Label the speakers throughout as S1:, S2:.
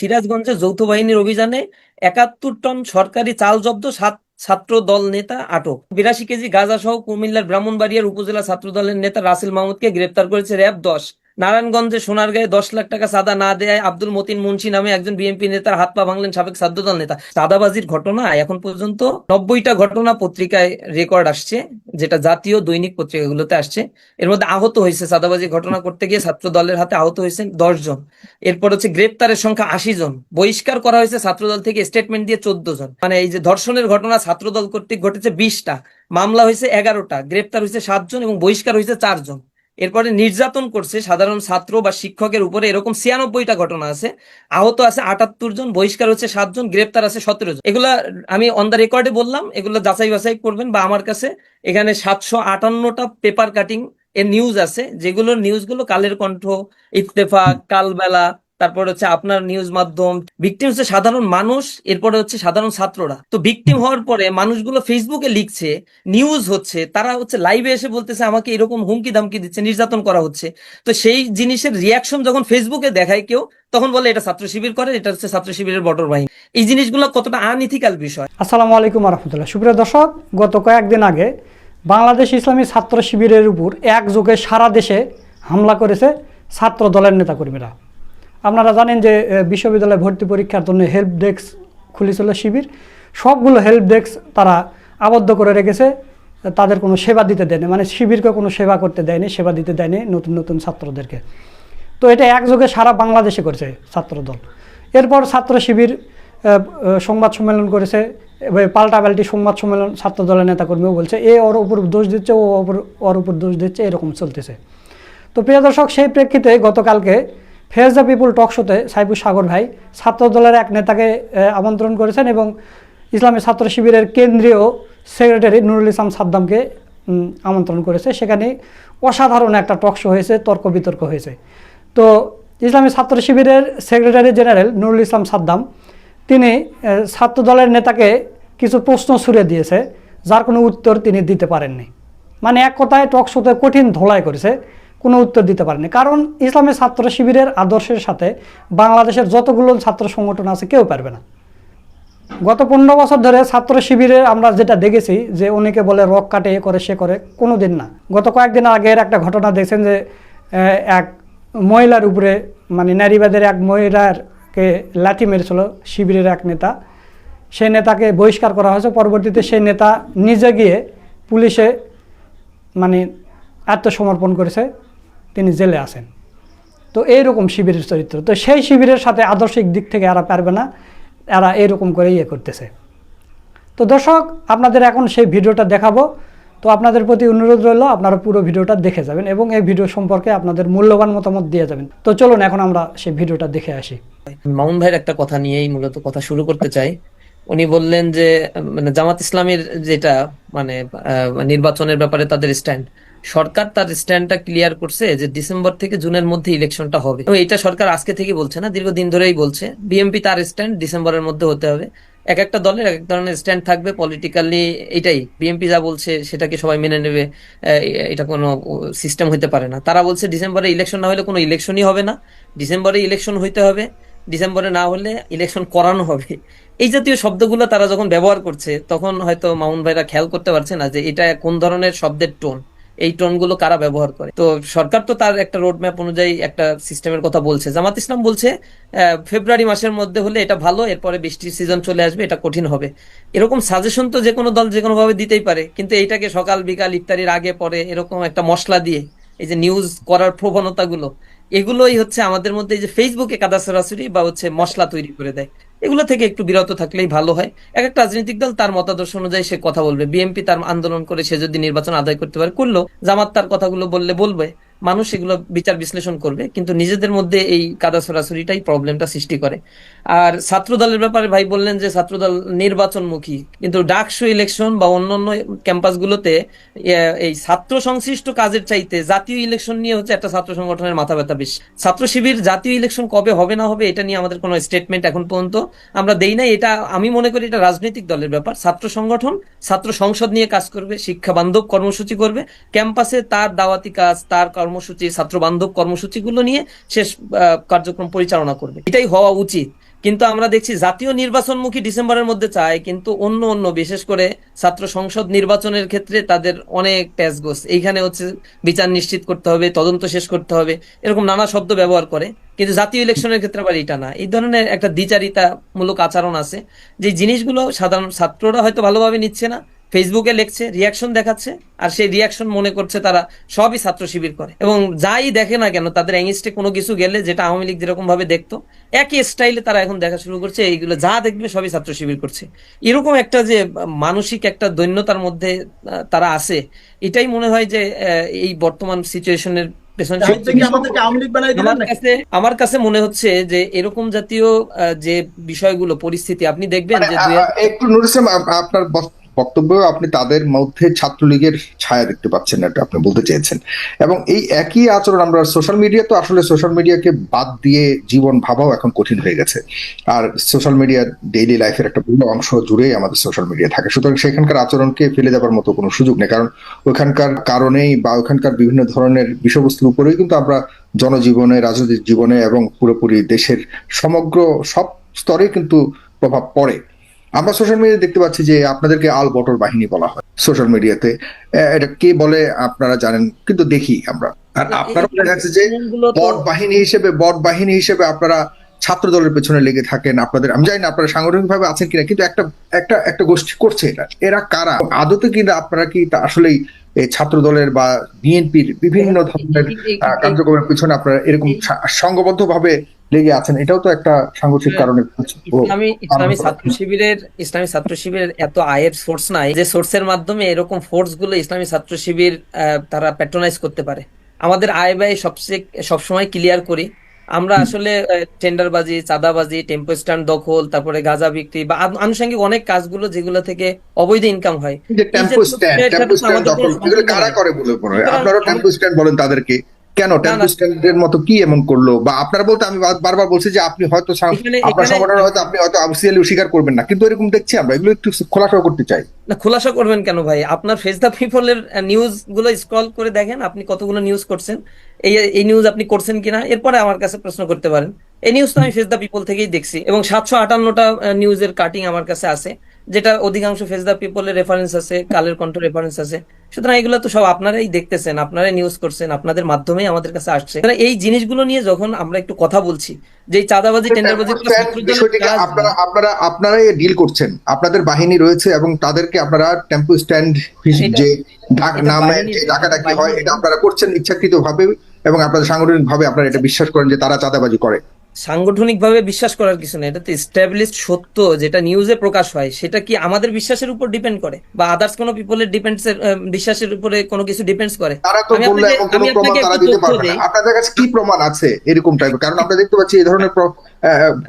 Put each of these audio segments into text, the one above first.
S1: সিরাজগঞ্জে যৌথ বাহিনীর অভিযানে একাত্তর টন সরকারি চাল জব্দ, সাত ছাত্র দল নেতা আটক। বিরাশি কেজি গাজা সহ কুমিল্লার ব্রাহ্মণবাড়িয়ার উপজেলা ছাত্র দলের নেতা রাসেল মাহমুদকে গ্রেপ্তার করেছে র্যাব দশ। নারায়ণগঞ্জে সোনারগাঁয়ে দশ লাখ টাকা চাঁদা না দেয় আব্দুল মতিন মুন্সি নামে একজন বিএনপি নেতার হাত পা ভাঙলেন সাবেক ছাত্রদল নেতা। চাঁদাবাজির ঘটনা এখন পর্যন্ত নব্বইটা ঘটনা পত্রিকায় রেকর্ড আসছে, যেটা জাতীয় দৈনিক পত্রিকাগুলোতে আসছে। এর মধ্যে আহত হয়েছে চাঁদাবাজি ঘটনা করতে গিয়ে ছাত্র দলের হাতে আহত হয়েছেন দশ জন। এরপর হচ্ছে গ্রেপ্তারের সংখ্যা আশি জন। বহিষ্কার করা হয়েছে ছাত্রদল থেকে স্টেটমেন্ট দিয়ে চোদ্দ জন। মানে এই যে ধর্ষণের ঘটনা ছাত্রদল কর্তৃক ঘটেছে বিশটা। মামলা হয়েছে এগারোটা। গ্রেপ্তার হয়েছে সাতজন এবং বহিষ্কার হয়েছে চারজন এরপরে নির্যাতন করছে সাধারণ ছাত্র বা শিক্ষকের উপরে। এরকম ছিয়ানব্বইটা ঘটনা আছে। আহত আছে আটাত্তর জন, বহিষ্কার হচ্ছে সাতজন গ্রেপ্তার আছে সতেরো জন। এগুলা আমি অন দ্য রেকর্ডে বললাম, এগুলো যাচাই বাছাই করবেন বা আমার কাছে এখানে সাতশো আটান্নটা পেপার কাটিং এর নিউজ আছে যেগুলো নিউজগুলো কালের কণ্ঠ, ইত্তেফাক, কালবেলা তারপর হচ্ছে আপনার নিউজ মাধ্যম ভিকটিম হচ্ছে সাধারণ মানুষ এরপরে হচ্ছে সাধারণ ছাত্ররা। তো ভিকটিম হওয়ার পরে মানুষগুলো ফেসবুকে লিখছে নিউজ হচ্ছে তারা হচ্ছে লাইভে এসে বলতেছে আমাকে এরকম হুমকি দামকি দিচ্ছে নির্যাতন করা হচ্ছে। তো সেই জিনিসের রিয়াকশন যখন ফেসবুকে দেখায় কেউ তখন বলে এটা ছাত্র শিবির করে এটা হচ্ছে ছাত্র শিবিরের বটর বাহিনী। এই জিনিসগুলো কতটা আনইথিক্যাল বিষয়।
S2: আসসালামু আলাইকুম রহমতুল্লাহ সুপ্রিয় দর্শক গত কয়েকদিন আগে বাংলাদেশ ইসলামী ছাত্র শিবিরের উপর একযোগে সারা দেশে হামলা করেছে ছাত্র দলের নেতাকর্মীরা। আপনারা জানেন যে বিশ্ববিদ্যালয়ে ভর্তি পরীক্ষার জন্য হেল্প ডেস্ক খুলেছিল শিবির। সবগুলো হেল্প ডেস্ক তারা আবদ্ধ করে রেখেছে। তাদের কোনো সেবা দিতে দেয়নি মানে শিবিরকে কোনো সেবা করতে দেয়নি, সেবা দিতে দেয়নি নতুন নতুন ছাত্রদেরকে। তো এটা একযোগে সারা বাংলাদেশে করেছে ছাত্রদল। এরপর ছাত্র শিবির সংবাদ সম্মেলন করেছে পাল্টাপাল্টি সংবাদ সম্মেলন ছাত্র দলের নেতাকর্মীও বলছে, এ ওর উপর দোষ দিচ্ছে, ও ওপর ওর উপর দোষ দিচ্ছে, এরকম চলতেছে। তো প্রিয় দর্শক, সেই প্রেক্ষিতে গতকালকে ফেজ দ্য পিপুল টক শোতে সাইবুর সাগর ভাই ছাত্র দলের এক নেতাকে আমন্ত্রণ করেছেন এবং ইসলামী ছাত্র শিবিরের কেন্দ্রীয় সেক্রেটারি নুরুল ইসলাম সাদ্দামকে আমন্ত্রণ করেছে। সেখানে অসাধারণ একটা টক শো হয়েছে, তর্ক বিতর্ক হয়েছে। তো ইসলামী ছাত্র শিবিরের সেক্রেটারি জেনারেল নুরুল ইসলাম সাদ্দাম, তিনি ছাত্র দলের নেতাকে কিছু প্রশ্ন ছুড়ে দিয়েছে, যার কোনো উত্তর তিনি দিতে পারেননি। মানে এক কথায় টক শোতে কঠিন ধোলাই করেছে। কোনো উত্তর দিতে পারেনি। কারণ ইসলামের ছাত্র শিবিরের আদর্শের সাথে বাংলাদেশের যতগুলো ছাত্র সংগঠন আছে কেউ পারবে না। গত পনেরো বছর ধরে ছাত্র শিবিরে আমরা যেটা দেখেছি যে অনেকে বলে রক কাটে, এ করে, সে করে কোনো দিন না। গত কয়েকদিন আগের একটা ঘটনা দেখছেন যে এক মহিলার উপরে মানে নারীবাদের এক মহিলারকে লাঠি মেরেছিল শিবিরের এক নেতা। সেই নেতাকে বহিষ্কার করা হয়েছে। পরবর্তীতে সেই নেতা নিজে গিয়ে পুলিশে মানে আত্মসমর্পণ করেছে। তিনি জেলে আছেন। তো এইরকম শিবিরের চরিত্র। তো সেই শিবিরের সাথে আদর্শিক দিক থেকে এরা পারবে না, এরা এরকম করে ইয়ে করতেছে। তো দর্শক, আপনাদের এখন সেই ভিডিওটা দেখাবো। তো আপনাদের প্রতি অনুরোধ রইল, আপনারা পুরো ভিডিওটা দেখে যাবেন এবং এই ভিডিও সম্পর্কে আপনাদের মূল্যবান মতামত দিয়ে যাবেন। তো চলুন, এখন আমরা সেই ভিডিওটা দেখে আসি।
S1: মামুন ভাইয়ের একটা কথা নিয়েই মূলত কথা শুরু করতে চাই। উনি বললেন যে মানে জামাত ইসলামের যেটা মানে নির্বাচনের ব্যাপারে তাদের স্ট্যান্ড সরকার তার স্ট্যান্ডটা ক্লিয়ার করছে যে ডিসেম্বর থেকে জুনের মধ্যে ইলেকশনটা হবে। এবং এটা সরকার আজকে থেকে বলছে না, দীর্ঘদিন ধরেই বলছে। বিএমপি তার স্ট্যান্ড ডিসেম্বরের মধ্যে হতে হবে। এক একটা দলের এক এক ধরনের স্ট্যান্ড থাকবে পলিটিক্যালি এটাই। বিএমপি যা বলছে সেটাকে সবাই মেনে নেবে। এটা কোনো সিস্টেম হতে পারে না। তারা বলছে ডিসেম্বরে ইলেকশন না হলে কোনো ইলেকশনই হবে না। ডিসেম্বরে ইলেকশন হইতে হবে। ডিসেম্বরে না হলে ইলেকশন করানো হবে। এই জাতীয় শব্দগুলো তারা যখন ব্যবহার করছে, তখন হয়তো মামুন ভাইরা খেয়াল করতে পারছে না যে এটা কোন ধরনের শব্দের টোন। এই টোনগুলো কারা ব্যবহার করে? তো সরকার তো তার একটা রোড ম্যাপ অনুযায়ী একটা সিস্টেমের কথা বলছে। জামাত ইসলাম বলছে ফেব্রুয়ারি মাসের মধ্যে হলে এটা ভালো, এরপরে বৃষ্টির সিজন চলে আসবে, এটা কঠিন হবে। এরকম সাজেশন তো যে কোনো দল যে কোনো ভাবে দিতেই পারে, কিন্তু এইটাকে সকাল, বিকাল, ইফতারির আগে পরে এরকম একটা মশলা দিয়ে, এই যে নিউজ করার প্রবণতাগুলো, এগুলোই হচ্ছে আমাদের মধ্যে এই যে ফেসবুকে কাদা সরাসরি বা হচ্ছে মশলা তৈরি করে দেয়। এগুলো থেকে একটু বিরত থাকলেই ভালো হয়। এক একটা রাজনৈতিক দল তার মতাদর্শ অনুযায়ী সে কথা বলবে। বিএনপি তার আন্দোলন করে সে যদি নির্বাচন আদায় করতে পারে করল জামাত তার কথাগুলো বললে বলবে। মানুষ এগুলো বিচার বিশ্লেষণ করবে, কিন্তু নিজেদের মধ্যে এই কাদা সরাসরিটাই প্রবলেমটা সৃষ্টি করে। আর ছাত্র দলের ব্যাপারে ভাই বললেন যে ছাত্রদল নির্বাচনমুখী, কিন্তু ডাকসু ইলেকশন বা অন্যান্য ক্যাম্পাসগুলোতে এই ছাত্র সংশ্লিষ্ট কাজের চাইতে জাতীয় ইলেকশন নিয়ে হচ্ছে একটা ছাত্র সংগঠনের মাথা ব্যথা বেশ। ছাত্র শিবির জাতীয় ইলেকশন কবে হবে, না হবে, এটা নিয়ে আমাদের কোনো স্টেটমেন্ট এখন পর্যন্ত আমরা দেই না এটা আমি মনে করি এটা রাজনৈতিক দলের ব্যাপার। ছাত্র সংগঠন, ছাত্র সংসদ নিয়ে কাজ করবে, শিক্ষা বান্ধব কর্মসূচি করবে, ক্যাম্পাসে তার দাওয়াতি কাজ, তার কর্মসূচি ছাত্র বান্ধব কর্মসূচিগুলো নিয়ে শেষ কার্যক্রম পরিচালনা করবে। এটাই হওয়া উচিত। কিন্তু আমরা দেখছি জাতীয় নির্বাচনমুখী ডিসেম্বরের মধ্যে চায়, কিন্তু অন্য অন্য, বিশেষ করে ছাত্র সংসদ নির্বাচনের ক্ষেত্রে তাদের অনেক প্যাচগোস এইখানে হচ্ছে বিচার নিশ্চিত করতে হবে, তদন্ত শেষ করতে হবে, এরকম নানা শব্দ ব্যবহার করে। কিন্তু জাতীয় ইলেকশনের ক্ষেত্রে আবার এটা না। এই ধরনের একটা দ্বিচারিতামূলক আচরণ আছে, যে জিনিসগুলো সাধারণ ছাত্ররা হয়তো ভালোভাবে নিচ্ছে না ফেসবুকে লিখছে রিয়াকশন দেখাচ্ছে আর সেই রিয়াকশন মনে করছে তারা সবই ছাত্র শিবির করে। এবং যাই দেখে না কেন তাদের এগেনস্টে কোনো কিছু গেলে যেটা আওয়ামী লীগ যেরকম ভাবে দেখতো একই স্টাইলে তারা এখন দেখা শুরু করছে এইগুলো যা দেখবে সবই ছাত্র শিবির করছে। এরকম একটা যে মানসিক একটা দৈন্যতার মধ্যে তারা আছে এটাই মনে হয় যে আহ, এই বর্তমান সিচুয়েশনের আমার কাছে মনে হচ্ছে যে এরকম জাতীয় আহ, যে বিষয়গুলো পরিস্থিতি আপনি দেখবেন
S3: মানে
S1: যে
S3: একটু নুর ইসলাম আপ- আপনার বক্তব্য আপনি তাদের মধ্যে ছাত্রলীগের ছায়া দেখতে পাচ্ছেন, এটা আপনি বলতে চেয়েছেন। এবং এই একই আচরণ, আমরা সোশ্যাল মিডিয়া তো আসলে সোশ্যাল মিডিয়াকে বাদ দিয়ে জীবন ভাবাও এখন কঠিন হয়ে গেছে। আর সোশ্যাল মিডিয়া ডেইলি লাইফের একটা বড় অংশ জুড়েই আমাদের সোশ্যাল মিডিয়া থাকে। সুতরাং সেখানকার আচরণকে ফেলে দেওয়ার মতো কোনো সুযোগ নেই। কারণ ওখানকার কারণেই বা ওখানকার বিভিন্ন ধরনের বিষয়বস্তুর উপরেই কিন্তু আমরা জনজীবনে, রাজনৈতিক জীবনে এবং পুরোপুরি দেশের সমগ্র সব স্তরে কিন্তু প্রভাব পড়ে। আমরা সোশ্যাল মিডিয়া দেখতে পাচ্ছি যে আপনাদেরকে আল বটর বাহিনী বলা হয় সোশ্যাল মিডিয়াতে এটা কে বলে আপনারা জানেন কিন্তু দেখি আমরা। আর আপনারা দেখা যাচ্ছে যে বট বাহিনী হিসেবে বট বাহিনী হিসেবে আপনারা ছাত্র দলের পেছনে লেগে থাকেন আপনাদের। আমি জানি না আপনারা সাংগঠনিক ভাবে আছেন কিনা কিন্তু একটা একটা একটা গোষ্ঠী করছে এটা এরা কারা? আদতে কিনা আপনারা কি আসলেই ছাত্র দলের বা বিএনপির বিভিন্ন ধরনের কার্যক্রমের পিছনে আপনারা এরকম সংঘবদ্ধ ভাবে লেগে আছেন এটাও তো একটা সাংগঠনিক কারণে
S1: ইসলামী ইসলামী ছাত্র শিবিরের ইসলামী ছাত্র শিবিরের এত আয়ের সোর্স নাই যে সোর্সের মাধ্যমে এরকম ফোর্সগুলো ইসলামী ছাত্র শিবির আহ, তারা প্যাট্রোনাইজ করতে পারে। আমাদের আয় ব্যয় সবচেয়ে সবসময় ক্লিয়ার করি। আমরা আসলে টেন্ডারবাজি চাঁদাবাজি টেম্পো স্ট্যান্ড দখল তারপরে গাঁজা বিক্রি বা আন- আনুষঙ্গিক অনেক কাজগুলো যেগুলো থেকে অবৈধ ইনকাম হয়।
S3: টেম্পো স্ট্যান্ড টেম্পো স্ট্যান্ড দখল কারা করে বলে আপনারা টেম্পো স্ট্যান্ড বলেন তাদেরকে। কেন? টেম্পো
S1: না।
S3: স্ট্যান্ডের মতো কি এমন করল? বা আপনারা বলতে আমি বারবার বলছি যে আপনি হয়তো আপনার
S1: এখানে-
S3: সংগঠন হয়তো আপনি হয়তো অফিসিয়ালি স্বীকার করবেন না। কিন্তু এরকম দেখছি আমরা। এগুলো একটু খোলাসা করতে চাই।
S1: না খোলাসা করবেন কেন ভাই? আপনার ফেস দ্য পিপলের নিউজগুলো স্ক্রল করে দেখেন। আপনি কতগুলো নিউজ করছেন। এই এই নিউজ আপনি করছেন কিনা? এরপরে আমার কাছে প্রশ্ন করতে পারেন। এই নিউজ তো আমি ফেস দ্য পিপল থেকেই দেখছি। এবং সাতশো আটান্নটা নিউজের কাটিং আমার কাছে আছে। যেটা অধিকাংশ ফেস দ্য পিপলের রেফারেন্স আছে কালের কণ্ঠ রেফারেন্স আছে। সুতরাং এগুলো তো সব আপনারাই দেখতেছেন আপনারাই নিউজ করছেন আপনাদের মাধ্যমেই আমাদের কাছে আসছে। এই জিনিসগুলো নিয়ে যখন আমরা একটু কথা বলছি যে চাঁদাবাজি টেন্ডারবাজি
S3: আপনারা আপনারা আপনারাই ডিল করছেন আপনাদের বাহিনী রয়েছে এবং তাদেরকে আপনারা টেম্পো স্ট্যান্ড যে ডাক নামে ডাকাডাকি হয় এটা আপনারা করছেন ইচ্ছাকৃত ভাবে এবং আপনাদের সাংগঠনিক ভাবে আপনারা এটা বিশ্বাস করেন যে তারা চাঁদাবাজি করে।
S1: সাংগঠনিকভাবে বিশ্বাস করার কিছু নেই। এটা তো এস্টাবলিশড সত্য যেটা নিউজে প্রকাশ হয় সেটা কি আমাদের বিশ্বাসের উপর ডিপেন্ড করে? বা আদার্স কোনো পিপলের ডিপেন্ডস বিশ্বাসের উপরে কোনো কিছু ডিপেন্ডস করে?
S3: তারা তো
S1: আমি
S3: বললে
S1: আপনাকে-
S3: কোনো
S1: আমি
S3: প্রমাণ
S1: আপনাকে
S3: তারা দিতে পারবে না। আপনাদের কাছে কি প্রমাণ আছে এরকম টাইপের কারণ আমরা দেখতে পাচ্ছি এই ধরনের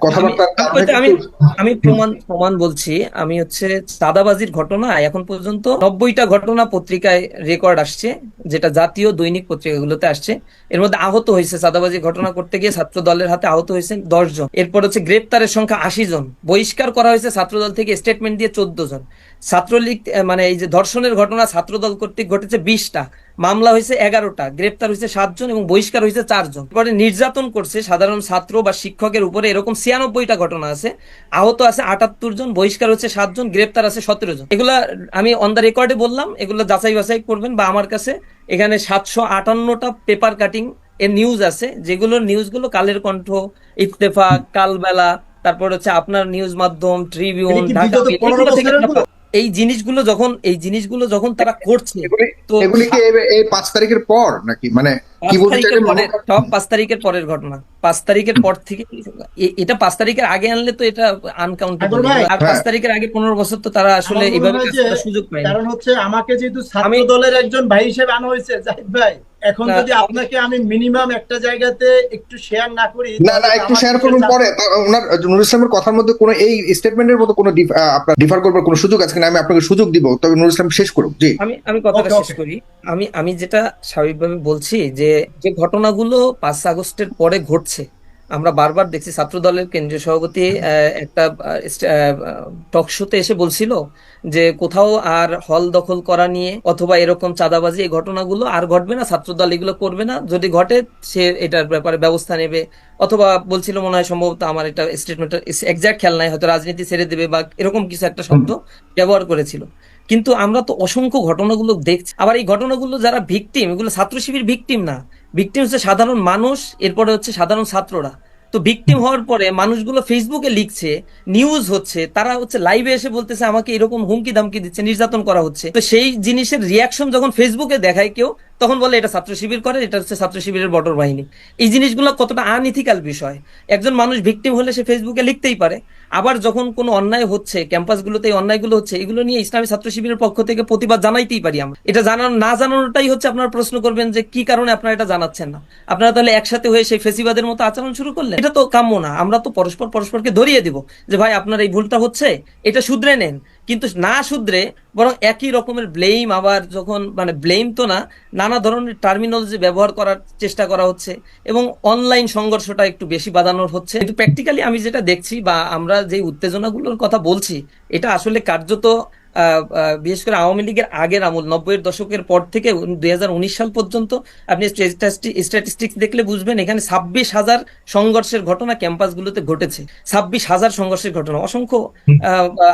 S3: কথাবার্তা
S1: আমি- আমি হয়তো- আমি আমি প্রমাণ প্রমাণ বলছি আমি হচ্ছে চাঁদাবাজির ঘটনা এখন পর্যন্ত নব্বইটা ঘটনা পত্রিকায় রেকর্ড আসছে যেটা জাতীয় দৈনিক পত্রিকাগুলোতে আসছে। এর মধ্যে আহত হয়েছে চাঁদাবাজির ঘটনা করতে গিয়ে ছাত্র দলের হাতে আহত হয়েছে দশ জন। এরপর হচ্ছে গ্রেপ্তারের সংখ্যা আশি জন। বহিষ্কার করা হয়েছে ছাত্র দল থেকে স্টেটমেন্ট দিয়ে চোদ্দ জন। ছাত্রলীগ মানে এই যে ধর্ষণের ঘটনা ছাত্র দল কর্তৃক ঘটেছে বিশটা। মামলা হয়েছে এগারোটা গ্রেপ্তার হয়েছে সাতজন এবং বহিষ্কার হয়েছে চারজন। পরে নির্যাতন করছে সাধারণ ছাত্র বা শিক্ষকের উপরে এরকম ছিয়ানব্বইটা ঘটনা আছে আহত আছে আটাত্তর জন বহিষ্কার হচ্ছে সাতজন গ্রেপ্তার আছে সতেরো জন। এগুলা আমি অন দ্য রেকর্ডে বললাম এগুলো যাচাই বাছাই করবেন বা আমার কাছে এখানে সাতশো আটান্নটা পেপার কাটিং এর নিউজ আছে যেগুলো নিউজগুলো কালের কণ্ঠ ইত্তেফাক কালবেলা তারপর হচ্ছে আপনার নিউজ মাধ্যম ট্রিবিউন ঢাকা
S4: বিগত
S1: মেল,
S4: 15
S1: এগুলো থেকে
S4: বছরের
S1: আপনারা- এই জিনিসগুলো যখন এই জিনিসগুলো যখন তারা করছে তো
S3: এগুলি কি এই- এই পাঁচ তারিখের পর নাকি? মানে কি
S1: পাঁচ তারিখের পরের ঘটনা। পাঁচ তারিখের পর থেকে এটা পাঁচ তারিখের আগে আনলে তো এটা আনকাউন্টেবল আর পাঁচ
S3: হ্যাঁ।
S1: তারিখের আগে পনেরো বছর তো তারা আসলে এইভাবে সুযোগ পায়নি।
S4: কারণ হচ্ছে আমাকে যেহেতু
S1: আমি-
S4: দলের একজন ভাই হিসেবে আনা হয়েছে জাহিদ ভাই এখন যদি আপনাকে আমি মিনিমাম একটা জায়গাতে একটু শেয়ার না করি
S3: না না একটু শেয়ার
S4: ছাত্র-
S3: পরে। ওনার নুর ইসলামের কথার মধ্যে কোনো এই স্টেটমেন্টের মতো কোনো আপনার ডিফার করবার কোনো সুযোগ আছে কিনা? আমি আপনাকে সুযোগ দিব তবে নুর ইসলাম শেষ করুক জি।
S1: আমি আমি কথাটা শেষ করি। আমি আমি যেটা স্বাভাবিকভাবে বলছি যে যে ঘটনাগুলো পাঁচ আগস্টের পরে ঘটছে আমরা বারবার দেখছি ছাত্র দলের কেন্দ্রীয় সভাপতি একটা টক শোতে এসে বলছিল যে কোথাও আর হল দখল করা নিয়ে অথবা এরকম চাঁদাবাজি এই ঘটনাগুলো আর ঘটবে না ছাত্র দল এগুলো করবে না। যদি ঘটে সে এটার ব্যাপারে ব্যবস্থা নেবে। অথবা বলছিল মনে হয় সম্ভবত আমার এটা স্টেটমেন্ট এক্সাক্ট খেয়াল নাই হয়তো রাজনীতি ছেড়ে দেবে বা এরকম কিছু একটা শব্দ ব্যবহার করেছিল। কিন্তু আমরা তো অসংখ্য ঘটনাগুলো দেখছি। আবার এই ঘটনাগুলো যারা ভিকটিম এগুলো ছাত্র শিবির ভিকটিম না। ভিকটিম হচ্ছে সাধারণ মানুষ এরপরে হচ্ছে সাধারণ ছাত্ররা। তো ভিকটিম হওয়ার পরে মানুষগুলো ফেসবুকে লিখছে নিউজ হচ্ছে তারা হচ্ছে লাইভে এসে বলতেছে আমাকে এরকম হুমকি দামকি দিচ্ছে নির্যাতন করা হচ্ছে। তো সেই জিনিসের রিয়াকশন যখন ফেসবুকে দেখায় কেউ তখন বলে এটা ছাত্র শিবির করে, এটা হচ্ছে ছাত্র শিবিরের বটর বাহিনী। এই জিনিসগুলো কতটা আনইথিক্যাল বিষয়। একজন মানুষ ভিকটিম হলে সে ফেসবুকে লিখতেই পারে। আবার যখন কোনো অন্যায় হচ্ছে, ক্যাম্পাসগুলোতে এই অন্যায়গুলো হচ্ছে, এগুলো নিয়ে ইসলামী ছাত্র শিবিরের পক্ষ থেকে প্রতিবাদ জানাইতেই পারি আমরা। এটা জানানো, না জানানোটাই হচ্ছে আপনারা প্রশ্ন করবেন যে কি কারণে আপনারা এটা জানাচ্ছেন না। আপনারা তাহলে একসাথে হয়ে সেই ফেসিবাদের মতো আচরণ শুরু করলেন? এটা তো কাম্য না। আমরা তো পরস্পর পরস্পরকে ধরিয়ে দিব যে, ভাই, আপনার এই ভুলটা হচ্ছে, এটা শুধরে নেন। কিন্তু না শুধরে বরং একই রকমের ব্লেম আবার যখন মানে ব্লেম তো না, নানা ধরনের টার্মিনোলজি ব্যবহার করার চেষ্টা করা হচ্ছে এবং অনলাইন সংঘর্ষটা একটু বেশি বাঁধানোর হচ্ছে। কিন্তু প্র্যাকটিক্যালি আমি যেটা দেখছি বা আমরা যে উত্তেজনাগুলোর কথা বলছি, এটা আসলে কার্যত বিশেষ করে আওয়ামী লীগের আগের আমল, নব্বইয়ের দশকের পর থেকে দুই হাজার উনিশ সাল পর্যন্ত আপনি স্ট্যাটিস্টিক্স দেখলে বুঝবেন এখানে ছাব্বিশ হাজার সংঘর্ষের ঘটনা ক্যাম্পাসগুলোতে ঘটেছে। ছাব্বিশ হাজার সংঘর্ষের ঘটনা, অসংখ্য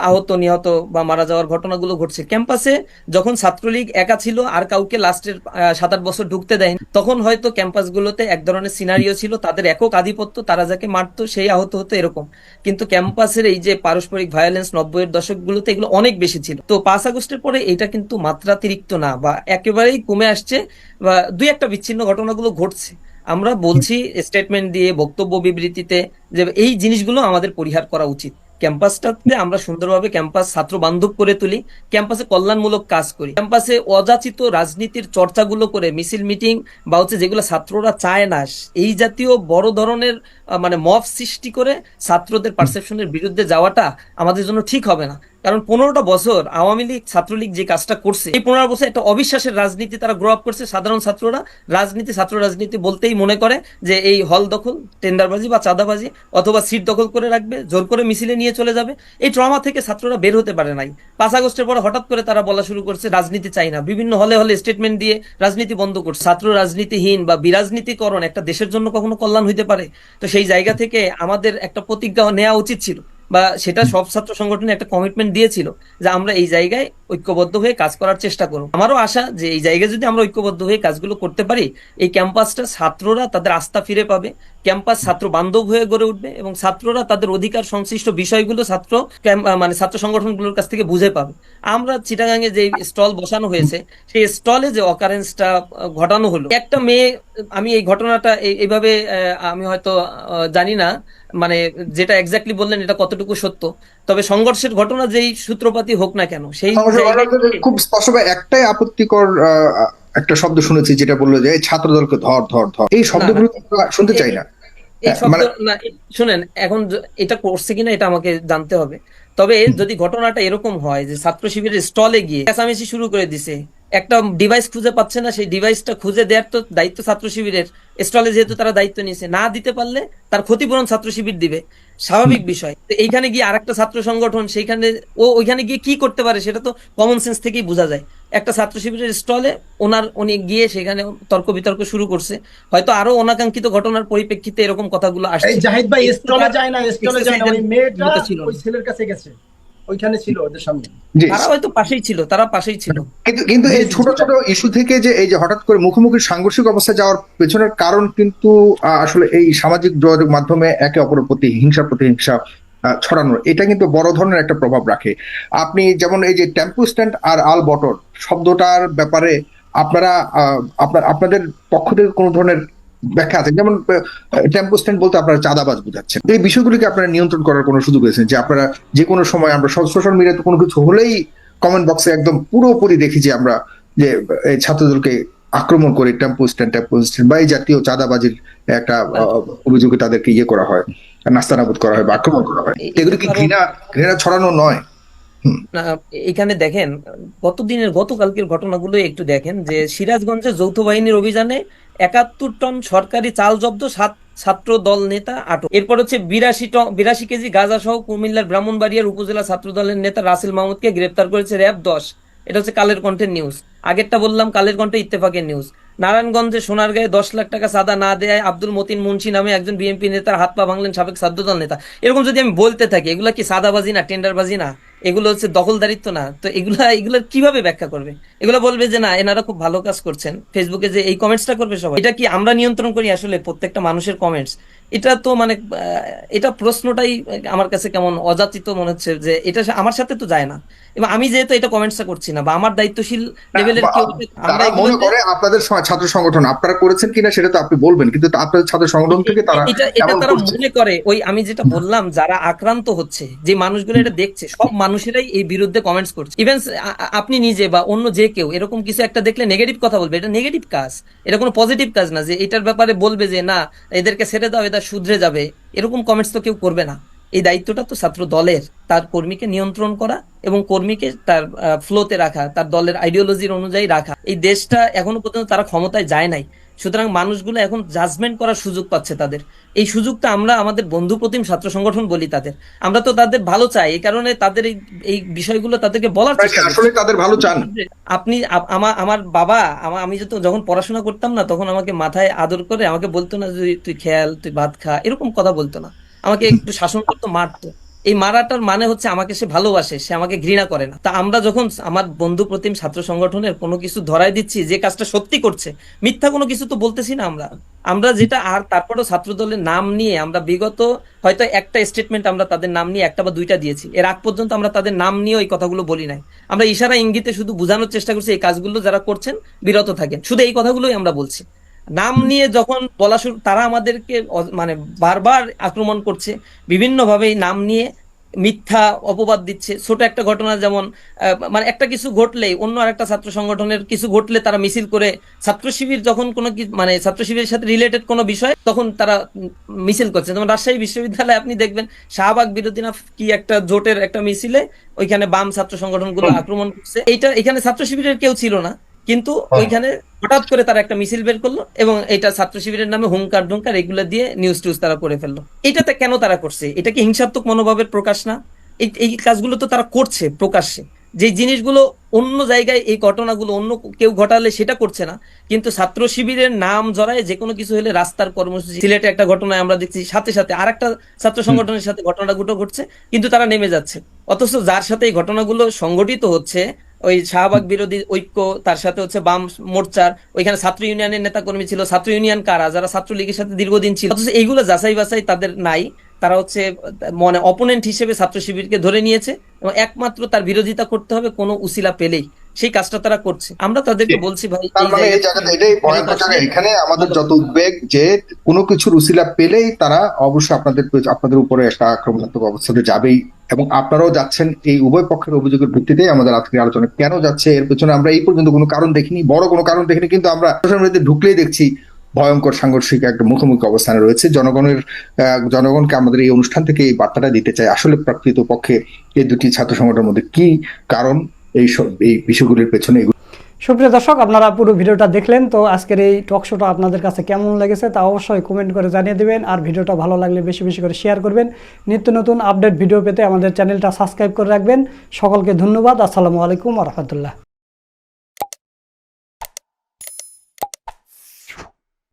S1: আহত, নিহত বা মারা যাওয়ার ঘটনাগুলো ঘটছে। ক্যাম্পাসে যখন ছাত্রলীগ একা ছিল, আর কাউকে লাস্টের সাত আট বছর ঢুকতে দেয়নি, তখন হয়তো ক্যাম্পাসগুলোতে এক ধরনের সিনারিও ছিল, তাদের একক আধিপত্য, তারা যাকে মারতো সেই আহত হতো এরকম। কিন্তু ক্যাম্পাসের এই যে পারস্পরিক ভায়োলেন্স নব্বইয়ের দশকগুলোতে এগুলো অনেক বেশি ছিল। তো পাঁচ আগস্টের পরে এটা কিন্তু মাত্রাতিরিক্ত না বা একেবারেই কমে আসছে বা দুই একটা বিচ্ছিন্ন ঘটনাগুলো ঘটছে। আমরা বলছি স্টেটমেন্ট দিয়ে বক্তব্য বিবৃতিতে যে এই জিনিসগুলো আমাদের পরিহার করা উচিত। ক্যাম্পাসটাতে আমরা সুন্দরভাবে ক্যাম্পাস ছাত্র বান্ধব করে তুলি ক্যাম্পাসে কল্যাণমূলক কাজ করি। ক্যাম্পাসে অযাচিত রাজনীতির চর্চাগুলো করে মিছিল মিটিং বা হচ্ছে যেগুলো ছাত্ররা চায় না এই জাতীয় বড় ধরনের মানে মব সৃষ্টি করে ছাত্রদের পারসেপশনের বিরুদ্ধে যাওয়াটা আমাদের জন্য ঠিক হবে না। কারণ পনেরোটা বছর আওয়ামী লীগ, ছাত্রলীগ যে কাজটা করছে, এই পনেরো বছর একটা অবিশ্বাসের রাজনীতি তারা গ্রো আপ করছে। সাধারণ ছাত্ররা রাজনীতি, ছাত্র রাজনীতি বলতেই মনে করে যে এই হল দখল, টেন্ডারবাজি বা চাঁদাবাজি অথবা সিট দখল করে রাখবে, জোর করে মিছিলে নিয়ে চলে যাবে। এই ট্রমা থেকে ছাত্ররা বের হতে পারে নাই। পাঁচ আগস্টের পরে হঠাৎ করে তারা বলা শুরু করছে, রাজনীতি চাই না। বিভিন্ন হলে হলে স্টেটমেন্ট দিয়ে রাজনীতি বন্ধ করছে। ছাত্র রাজনীতিহীন বা বিরাজনীতিকরণ একটা দেশের জন্য কখনো কল্যাণ হইতে পারে। তো সেই জায়গা থেকে আমাদের একটা প্রতিজ্ঞা নেওয়া উচিত ছিল। বা সেটা সব ছাত্র সংগঠনে একটা কমিটমেন্ট দিয়েছিল যে আমরা এই জায়গায় ঐক্যবদ্ধ হয়ে কাজ করার চেষ্টা করব। আমারও আশা যে এই জায়গায় যদি আমরা ঐক্যবদ্ধ হয়ে কাজগুলো করতে পারি, এই ক্যাম্পাসটা ছাত্ররা তাদের আস্থা ফিরে পাবে ক্যাম্পাস ছাত্র বান্ধব হয়ে গড়ে উঠবে এবং ছাত্ররা তাদের অধিকার সংশ্লিষ্ট বিষয়গুলো ছাত্র মানে ছাত্র সংগঠনগুলোর কাছ থেকে বুঝে পাবে। আমরা চিটাগাঙে যে স্টল বসানো হয়েছে সেই স্টলে যে অকারেন্সটা ঘটানো হলো একটা মেয়ে আমি এই ঘটনাটা এই- এইভাবে আমি হয়তো জানি না মানে যেটা এক্স্যাক্টলি বললেন এটা কতটুকু সত্য তবে সংঘর্ষের ঘটনা যেই সূত্রপাতই হোক না কেন সেই
S3: খুব স্পষ্টভাবে একটাই আপত্তিকর একটা শব্দ শুনেছি যেটা বলল যে এই ছাত্র দলকে ধর ধর ধর এই শব্দগুলো শুনতে চাই না।
S1: এই শব্দ
S3: মানে-
S1: না শুনেন এখন এটা করছে কিনা এটা আমাকে জানতে হবে। তবে যদি ঘটনাটা এরকম হয় যে ছাত্র শিবিরের স্টলে গিয়ে চেঁচামেচি শুরু করে দিছে একটা ডিভাইস খুঁজে পাচ্ছে না সেই ডিভাইসটা খুঁজে দেওয়ার তো দায়িত্ব ছাত্র শিবিরের। স্টলে যেহেতু তারা দায়িত্ব নিয়েছে না দিতে পারলে তার ক্ষতিপূরণ ছাত্র শিবির দিবে। স্বাভাবিক বিষয়। তো এইখানে গিয়ে আরেকটা ছাত্র সংগঠন সেইখানে ও ওইখানে গিয়ে কি করতে পারে সেটা তো কমন সেন্স থেকেই বোঝা যায়। একটা ছাত্র শিবিরের স্টলে ওনার উনি গিয়ে সেখানে তর্ক বিতর্ক শুরু করছে। হয়তো আরও অনাকাঙ্ক্ষিত ঘটনার পরিপ্রেক্ষিতে এরকম কথাগুলো আসছে।
S4: জাহিদ ভাই স্টলে যায় না স্টলে যায় না ওই মেয়েটা। ওই ছেলের কাছে গেছে। ওইখানে ছিল ওদের সামনে।
S1: তারা হয়তো পাশেই ছিল তারা পাশেই ছিল।
S3: কিন্তু কিন্তু এই ছোট ছোট ইস্যু থেকে যে এই যে হঠাৎ করে মুখোমুখি সাংঘর্ষিক অবস্থায় যাওয়ার পেছনের কারণ কিন্তু আসলে এই সামাজিক যোগাযোগ মাধ্যমে একে অপরের প্রতি হিংসা প্রতিহিংসা ছড়ানোর এটা কিন্তু বড় ধরনের একটা প্রভাব রাখে। আপনি যেমন এই যে টেম্পু স্ট্যান্ড আর আল বটর শব্দটার ব্যাপারে আপনারা আহ, আপনার আপনাদের পক্ষ থেকে কোনো ধরনের ব্যাখ্যা আছে। যেমন টেম্পো স্ট্যান্ড বলতে আপনারা চাঁদাবাজ বোঝাচ্ছেন। এই বিষয়গুলিকে আপনারা নিয়ন্ত্রণ করার কোনো সুযোগ রয়েছে যে আপনারা যে কোনো সময় আমরা সোশ্যাল মিডিয়াতে কোনো কিছু হলেই কমেন্ট বক্সে একদম পুরোপুরি দেখি যে আমরা যে এই ছাত্রদেরকে আক্রমণ করে টেম্পো স্ট্যান্ড টেম্পো স্ট্যান্ড বা এই জাতীয় চাঁদাবাজির একটা অভিযোগে তাদেরকে ইয়ে করা হয় নাস্তানাবুদ করা হয় বা আক্রমণ করা হয়। এগুলো কি ঘৃণা ঘৃণা ছড়ানো নয়?
S1: এখানে দেখেন, গতদিনের, গতকালকের ঘটনাগুলো একটু দেখেন যে সিরাজগঞ্জে যৌথ বাহিনীর অভিযানে একাত্তর টন সরকারি চাল জব্দ, সাত, ছাত্র দল নেতা আটক। এরপর হচ্ছে বিরাশি টন, বিরাশি কেজি গাঁজা সহ কুমিল্লার ব্রাহ্মণবাড়িয়ার উপজেলা ছাত্র দলের নেতা রাসেল মাহমুদকে গ্রেপ্তার করেছে র্যাব দশ। এটা হচ্ছে কালের কণ্ঠের নিউজ। আগেরটা বললাম, কালের কণ্ঠে ইত্তেফাকের নিউজ। নারায়ণগঞ্জে সোনারগাঁয়ে দশ লাখ টাকা সাদা না দেয় আব্দুল মতিন মুন্সি নামে একজন বিএনপি নেতার হাত পা ভাঙলেন সাবেক ছাত্রদল নেতা। এরকম যদি আমি বলতে থাকি, এগুলা কি সাদাবাজি না, টেন্ডারবাজি না? এগুলো হচ্ছে দখলদারিত্ব না। তো এগুলা এগুলোর কীভাবে ব্যাখ্যা করবে? এগুলো বলবে যে না এনারা খুব ভালো কাজ করছেন। ফেসবুকে যে এই কমেন্টসটা করবে সবাই এটা কি আমরা নিয়ন্ত্রণ করি আসলে প্রত্যেকটা মানুষের কমেন্টস এটা তো মানে এটা প্রশ্নটাই আমার কাছে কেমন অযাচিত মনে হচ্ছে যে এটা আমার সাথে তো যায় না। এবং আমি যেহেতু এটা কমেন্টসটা করছি না বা আমার দায়িত্বশীল লেভেলের কেউ আমরা
S3: মনে করে আপনাদের ছাত্র সংগঠন আপনারা করেছেন কিনা সেটা তো আপনি বলবেন কিন্তু আপনাদের ছাত্র সংগঠন থেকে তারা
S1: এটা এটা তারা মনে করে ওই আমি যেটা বললাম যারা আক্রান্ত হচ্ছে যে মানুষগুলো এটা দেখছে সব মানুষেরাই এই বিরুদ্ধে কমেন্টস করছে। ইভেন আপনি নিজে বা অন্য যে কেউ, এরকম কিছু একটা দেখলে নেগেটিভ কথা বলবে। এটা নেগেটিভ কাজ। এটা কোনো পজিটিভ কাজ না যে এটার ব্যাপারে বলবে যে, না, এদেরকে ছেড়ে দাও এটা শুধরে যাবে। এরকম কমেন্টস তো কেউ করবে না। এই দায়িত্বটা তো ছাত্র দলের। তার কর্মীকে নিয়ন্ত্রণ করা এবং কর্মীকে তার ফ্লোতে রাখা তার দলের আইডিওলজির অনুযায়ী রাখা। এই দেশটা এখনও পর্যন্ত তারা ক্ষমতায় যায় নাই। সুতরাং মানুষগুলো এখন জাজমেন্ট করার সুযোগ পাচ্ছে তাদের। এই সুযোগটা আমরা আমাদের বন্ধু প্রতিম ছাত্র সংগঠন বলি তাদের। আমরা তো তাদের ভালো চাই এই কারণে তাদের এই এই বিষয়গুলো তাদেরকে বলার চেষ্টা
S3: আসলে তাদের ভালো চান।
S1: আপনি আমার আমার বাবা আমি যখন পড়াশোনা করতাম না তখন আমাকে মাথায় আদর করে আমাকে বলতো না যে তুই খেয়াল তুই ভাত খা। এরকম কথা বলতো না। আমাকে একটু শাসন করতো মারতো। এই মারাটার মানে হচ্ছে আমাকে সে ভালোবাসে, সে আমাকে ঘৃণা করে না। তা আমরা যখন আমার বন্ধু প্রতিম ছাত্র সংগঠনের কোনো কিছু ধরাই দিচ্ছি, যে কাজটা সত্যি করছে, মিথ্যা কোনো কিছু তো বলতেছি না আমরা। আমরা যেটা আর তারপরেও ছাত্র দলের নাম নিয়ে আমরা বিগত হয়তো একটা স্টেটমেন্ট আমরা তাদের নাম নিয়ে একটা বা দুইটা দিয়েছি। এর আগ পর্যন্ত আমরা তাদের নাম নিয়ে ওই কথাগুলো বলি নাই। আমরা ইশারা ইঙ্গিতে শুধু বোঝানোর চেষ্টা করছি এই কাজগুলো যারা করছেন, বিরত থাকেন। শুধু এই কথাগুলোই আমরা বলছি। নাম নিয়ে যখন বলা শুরু, তারা আমাদেরকে মানে বারবার আক্রমণ করছে বিভিন্নভাবে এই নাম নিয়ে মিথ্যা অপবাদ দিচ্ছে। ছোট একটা ঘটনা যেমন মানে একটা কিছু ঘটলেই, অন্য আরেকটা ছাত্র সংগঠনের কিছু ঘটলে তারা মিছিল করে, ছাত্র শিবির যখন কোনো মানে ছাত্র শিবিরের সাথে রিলেটেড কোনো বিষয়, তখন তারা মিছিল করছে। যেমন রাজশাহী বিশ্ববিদ্যালয়ে আপনি দেখবেন, শাহবাগ বিরোধী না কি একটা জোটের একটা মিছিলে, ওইখানে বাম ছাত্র সংগঠনগুলো আক্রমণ করছে। এইটা, এখানে ছাত্র শিবিরের কেউ ছিল না। কিন্তু ওইখানে হঠাৎ করে তারা একটা মিছিল বের করল এবং এটা ছাত্র শিবিরের নামে হুঙ্কার ঢুঙ্কার এগুলো দিয়ে নিউজ টিউজ তারা করে ফেলল। এটাতে কেন তারা করছে? এটা কি হিংসাত্মক মনোভাবের প্রকাশ না? এই এই কাজগুলো তো তারা করছে প্রকাশ্যে। যে জিনিসগুলো অন্য জায়গায় এই ঘটনাগুলো অন্য কেউ ঘটালে সেটা করছে না। কিন্তু ছাত্র শিবিরের নাম জড়ায় যে কোনো কিছু হলে রাস্তার কর্মসূচি সিলেটে একটা ঘটনায় আমরা দেখছি সাথে সাথে আর একটা ছাত্র সংগঠনের সাথে ঘটনাগুলো ঘটছে কিন্তু তারা নেমে যাচ্ছে। অথচ যার সাথে এই ঘটনাগুলো সংগঠিত হচ্ছে ওই শাহবাগ বিরোধী ঐক্য তার সাথে হচ্ছে বাম মোর্চার ওইখানে ছাত্র ইউনিয়নের নেতা কর্মী ছিল। ছাত্র ইউনিয়ন কারা? যারা ছাত্রলীগের সাথে দীর্ঘদিন ছিল। অথচ এইগুলো যাচাই বাছাই তাদের নাই। তারা হচ্ছে মানে অপোনেন্ট হিসেবে ছাত্র শিবিরকে ধরে নিয়েছে এবং একমাত্র তার বিরোধিতা করতে হবে কোনো উসিলা পেলেই। সেই কাজটা তারা করছে। আমরা তাদেরকে বলছি ভাই
S3: তার মানে এই জায়গাটা এটাই ভয়ঙ্কর জায়গা এখানে আমাদের যত উদ্বেগ যে কোনো কিছুর উসিলা পেলেই তারা অবশ্যই আপনাদের আপনাদের উপরে একটা আক্রমণাত্মক অবস্থাতে যাবেই। এবং আপনারাও যাচ্ছেন এই উভয় পক্ষের অভিযোগের ভিত্তিতে আমাদের আজকের আলোচনা। কেন যাচ্ছে? এর পেছনে আমরা এই পর্যন্ত কোনো কারণ দেখিনি, বড় কোনো কারণ দেখিনি, কিন্তু আমরা ঢুকলেই দেখছি ভয়ঙ্কর সাংঘর্ষিক একটা মুখোমুখি অবস্থানে রয়েছে। জনগণের জনগণকে আমাদের এই অনুষ্ঠান থেকে এই বার্তাটা দিতে চাই। আসলে প্রকৃত পক্ষে এই দুটি ছাত্র সংগঠনের মধ্যে কি কারণ এই সব এই বিষয়গুলির পেছনে
S2: সুপ্রিয় দর্শক, আপনারা পুরো ভিডিওটা দেখলেন, তো আজকের এই টক শোটা আপনাদের কাছে কেমন লেগেছে তা অবশ্যই কমেন্ট করে জানিয়ে দেবেন, আর ভিডিওটা ভালো লাগলে বেশি বেশি করে শেয়ার করবেন। নিত্য নতুন আপডেট ভিডিও পেতে আমাদের চ্যানেলটা সাবস্ক্রাইব করে রাখবেন। সকলকে ধন্যবাদ, আসসালামু আলাইকুম রহমতুল্লাহ।